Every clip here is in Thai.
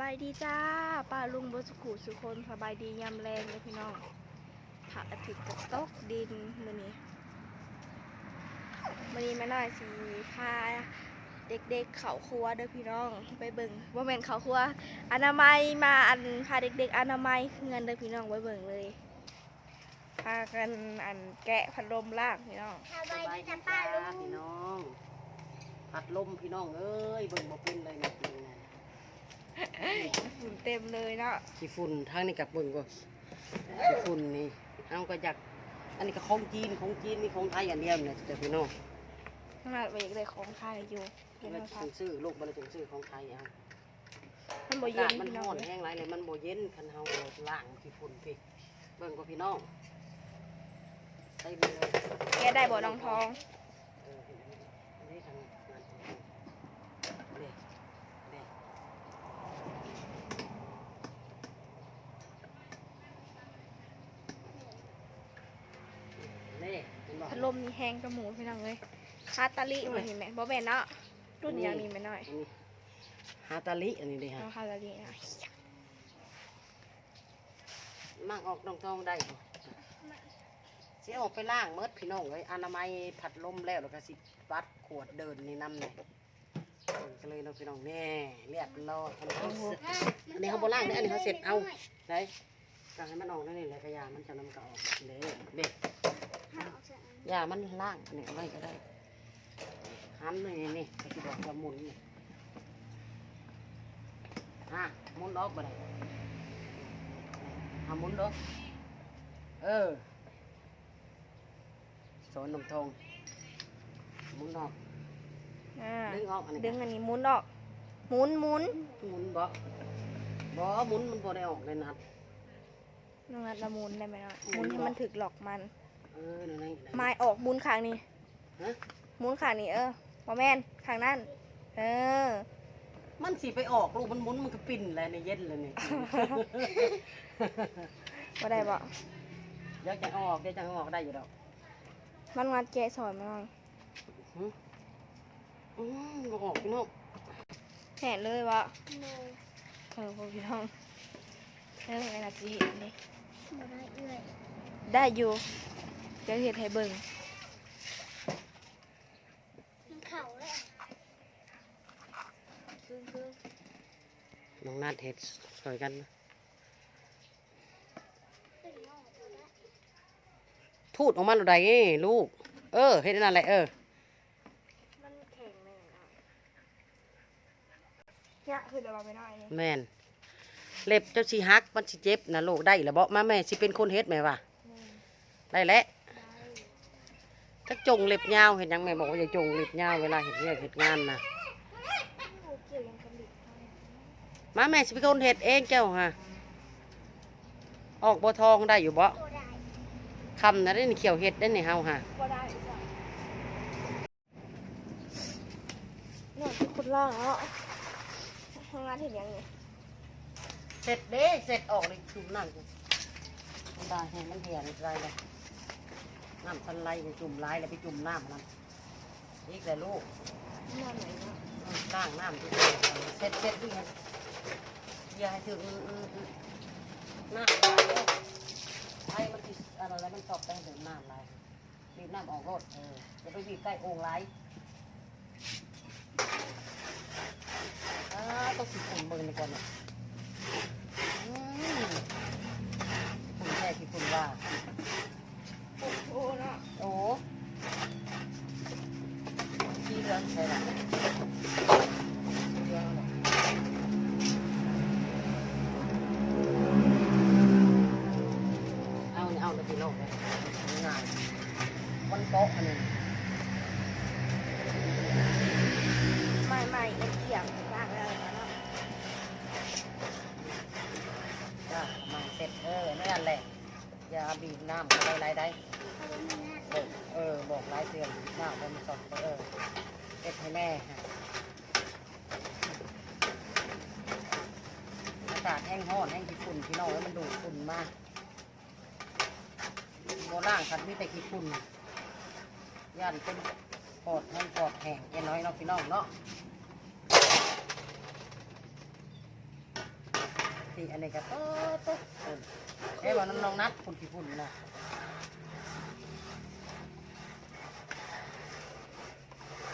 บายดีจ้าป้าลุงบสุขุสุคนสบายดียามแรงเลยพี่น้องพระอาทิตย์ก็ตกดินมือนี้มือนี้แม่น้อยสิพาเด็กๆเขาครัวเด้อพี่น้องไปเบิ่งว่าแม่นเขาครัว อนามัยมาอันพาเด็กๆ อนามัยเงินเด้อพี่น้องไว้เบิ่งเลยพากันอันแกะพัดลมล่างพี่น้องสบายดีจ้าป้าลุงพี่น้องพัดลมพี่น้องเอ้ยเบิ่งบ่เป็นเลยนี่ยนี่นะ ฝุ่นเต็มเลยเนาะขี้ฝุ่นทางนี้กับเบิ่งก็ขี้ฝุ่นนี่เอาก็อยากอันนี้ก็ของจีนของจีนนี่ของไทยอันเดียวเนี่ยแต่พี่น้องขนาดเวกเลยของไทยอยู่เห็นไหมเราคะถึงซื้อลูกบ่ได้ถึงซื้อของไทยเอามันบ่อาเย็กานศมันพี่น้ร้อองนแห้งไรเลยมันบ่เย็นคันเฮาล้างขี้ฝุ่นพี่เบิ่งก็พี่น้องใส่ไปเลยแกได้บ่น้องทอง เออเห็นไหมอันนี้ทางงานของเราเด้เด้เด้เห็นบ่ พัด ลมนี่แห้งกระหมูพี่น้องเลยคาตาลิมันนี่แม่นบ่แม่นเนาะรุ่นอย่างนี้แม่น้อยอันนี้ฮาตาลิอันนี้เด้ฮะเอาคาตาลินะมากออกน้องทองได้บ่สิออกไปล้างเมดพี่น้องเอ้ยอนามัยผัดลมแล้วแล้วก็สิปัดขวดเดินในน้ำเนี่ยเออก็เลยเน้องพี่น้องแน่เรียบร้อยอันนี้เขาเสร็จอันนี้เขาบ่ล้างเด้ออันนี้เขาเสร็จเอาได้ก็ให้มันออกนั่นนี่แหละกระยามันจะนำก็ออกเด้เด็ก ยามันล่างอันนี้เอาไว้ก็ได้หันนี่นี่ก็สิบอกว่าหมุนนี่ฮะหมุนออกบ่ได้หาหมุนดอกเออสอนนมทองหมุนออกอ่าดึงออกอันนี้ดึงอันนี้หมุนออกหมุนหมุนหมุนบ่บ่หมุนมันบ่ได้ออกเลยนัดน้องนัดละหมุนได้ไหมน้อยหหมุมุนนให้บ่มันถึกหลอกมัน เออนั่นไงไม้ออกหมุนข้างนี้ฮะ หมุนข้างนี้เออบ่แม่นข้างนั้น เออ มันสิไปออกลูกมันหมุนมันก็ปิ่นเลยในเย็นเลยนี่ บ่ได้บ่เดี๋ยวจะเอาออกเดี๋ยวจะเอาออกได้อยู่ดอกมันงัดแกะสอนมาหน่อยหึอืมบ่ออกพี่น้องแห่เลยบ่เออพวกพี่น้องเออไอ้นาจีอันนี้ได้อยู่ เดี๋ยวเฮ็ดให้เบิ่งน้องนัดเฮ็ดสวยกันนะทูดออกมาหรือใดนี่ลูก เออเฮ็ดนั่นแหละเออมันแข็งเลยนะเนี่ยคือเดี๋ยวเราไปหน่อยนี่แม่นเล็บเจ้าสิฮักมันสิเจ็บนะลูกได้แล้วบ่มาแม่สิเป็นคนเฮ็ดแม่ว่าได้แล้ว ถ้าจงเล็บยาวเห็นยังแม่บอกว่าอย่าจงเล็บยาวเวลาเฮ็ดเวียกเฮ็ดงานนะโอ้เกี่ยวยังกันดิมาแม่สิเป็นคนเฮ็ดเองเจ้าฮะออกบ่ทองได้อยู่บ่คำนะได้นี่เขียวเฮ็ดได้นี่เฮาฮะก็ได้จ้ะเนี่ยเป็นคนล่างแล้วทำงานเห็นยังไงเสร็จเด้เสร็จออกเลยจุ่มน้ำจ้ะตายให้มันเหี่ยนไรเลย น้ำสันไลไปจุ่มไลแล้วไปจุ่มน้ำมันอีกแต่ลูกนอนไหนเนาะล้างน้ำที่เสร็จเสร็จด้วยกันอย่าให้ถึงน้ำลายเลยไอ้มันติดอะไรมันตอกไปถึงน้ำลายบีบน้ำออกรถเอออย่าไปบีบใกล้โอ่งไรอ่าต้องสิฝุ่นมือนี่ก่อนนี่ยอืมฝุ่นแค่ที่ฝุ่นว่า โอ้โหเนาะ โอ้ที่เรื่องใช่ไหมที่เรื่องอะไร เอาเนี่ยเอาเลยพี่โลกเลยง่ายมันโต๊ะอันนี้ ไม่ไม่ เอ็นเกี่ยงล่างแล้วเนาะอะมาเสร็จเออนั่นแหละอย่าบีบน้ำอะไรไรได้บอกเออบอกหลายเตือนน้ำมันสดเออเอ็ดให้แม่ฮะอากาศแห้งห้อนแห้งขี้ฝุ่นพี่น้องแล้วมันดูดฝุ่นมากโบล่างคันมีแต่ขี้ฝุ่นย่านเป็นปอดแห้งปอดแห้งเอ็นน้อยเนาะพี่น้องเนาะ ที่อันนี้ก็โต๊ะโต๊ะเอ้ยว่าน้องนัดพุ่นขี้พุ่นนะ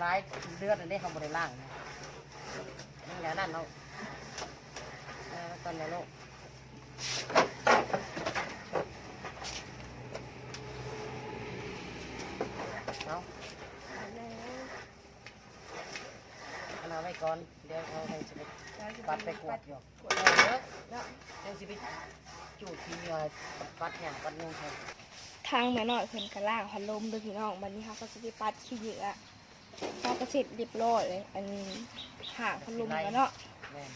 หลายเดือนอันนี้เขาบริล่างนะนี่แหละนั่นเนาะเออตอนนี้ลูกเอา เอาเอาไว้ก่อน เดี๋ยวเขาให้จะไปปัดไปกวาดหยอกเออเด้อเนาะเดี๋ยวจะไปจูดทีเดียวปัดอย่างปัดยุ่งแทนทางแม่น้อยเพิ่นก็ล่างพัดลมเด้อพี่น้องบัดนี้เฮาก็สิไปปัดขี้เหยื่อเฮาก็เสร็จเรียบร้อยเลย อันนี้ห่างพัดลมแล้วเนาะแม่น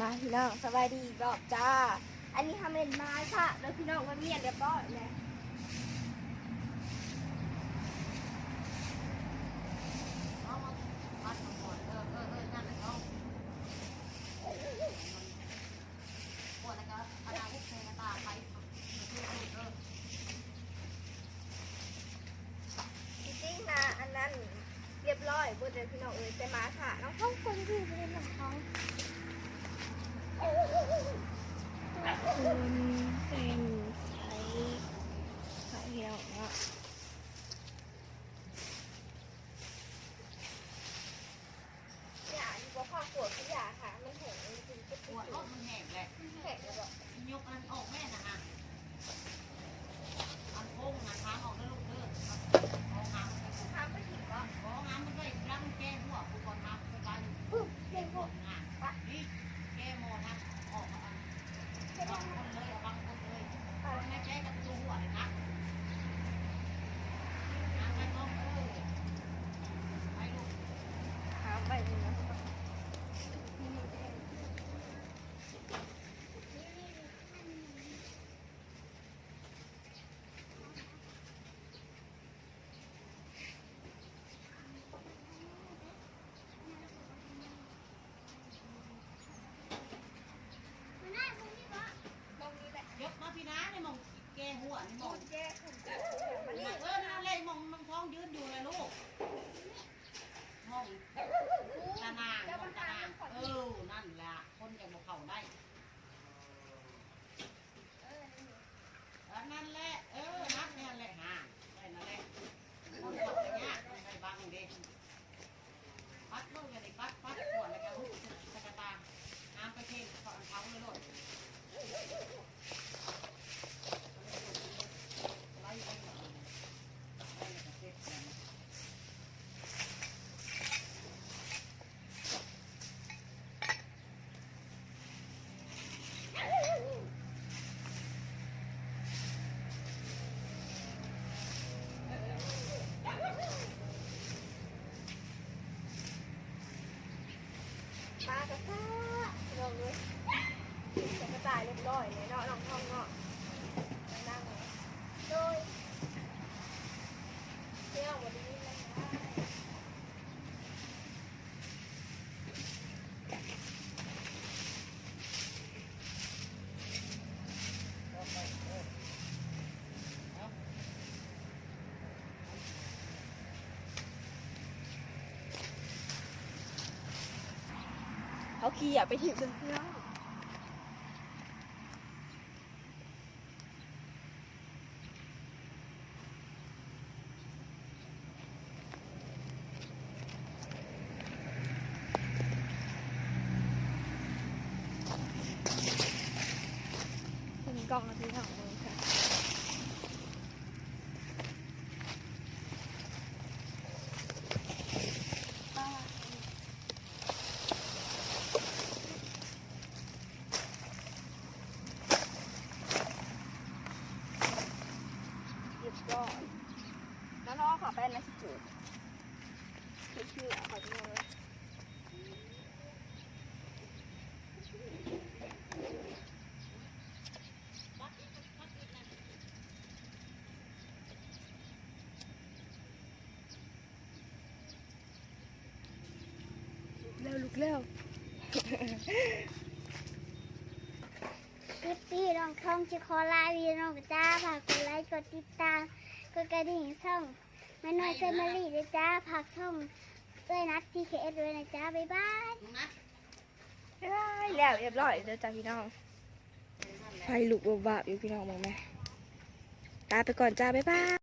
มาพี่น้องสบายดีอีกรอบจ้า อันนี้ทำเป็นไม้ค่ะแล้วพี่น้องมาเมียนเรียบร้อยเลย เอามาปัดมันก่อนเออเออเออนั่นแหละเอาปวดแล้วก็เอาดาวุ้งเทนตาไปเออเออ จริงๆนะอันนั้นเรียบ ยพี่น้องเอ๋ยแต่มาค่ะน้องท้องคนที่เป็นน้องท้องคุณเป็นใช้ใช้เหี่ยวเนาะยาดีกว่าความปวดที่ยาค่ะ มันแห้งจริงๆก็ป ป ว ว ด ดรถมันแหกแหละ แห้งเลยบอก ยกอันออกแม่นะฮะอันโค้งนะทางออกแล้วลูกเด้อเอาหางมันไป ทำไม่ถึงก็ ขอหางมันไปรังแก้หัวกูก่อนทำไปไป ปุ๊บเรียนพวก งานนี่แก้โมนะออกมาอัน แค่ บา นี้ งคนเลยบางคนเลย ค่ะ คนแก้กับตัวหัวเลยนะหางไปน้องเออไปลูก ถามไปเลยนะ ยกมาพี่น้าเนี่ยมองแก้หัว นี่มองแก้ขุนจัดเออเออนั่นเลยมองน้องท้องยืนอยู่เลยลูกมองตานางมองตานางเออ นั่นแหละ คนจะบอกเขาได้นั่นแหละ เออ นักเนี่ยแหละห่างได้นั่นแหละคนเขาจะยากไม่บังเด็กปัดลูกอย่าได้ปัดปัดขวดแล้วก็หูตะกะตาน้ำไปเทขอนเขาเลยลูกไล่ไปก่อนไล่ไปเทกัน มากระซ่าลองด้วยจะกระจาย เรียบร้อยเลยเนาะน้องท้องเนาะนั่งเลยโดยเที่ยววันนี้นะคะเขาขี่อะไปถีบจนเพื่อน กล่องนาทีของมือค่ะ เรียบร้อยแล้วน้องขอแป้นนะสิจูดคือชื่อขอดูเลยเร็ว ลุกเร็วคลิปนี้น้องทองจะขอลาวีน้องจ้าฝากกดไลค์กดติดตามกดกระดิ่งช่องแม่น้อยเซมารีด้วยจ้าฝากช่องด้วยนัดทีเคเอสด้วยนะจ้าบ๊ายบายลุงนัทได้แล้วเรียบร้อยเด้อจ้าพี่น้องไฟลุกบาบๆอยู่พี่น้องมองไหมลาไปก่อนจ้าบ๊ายบาย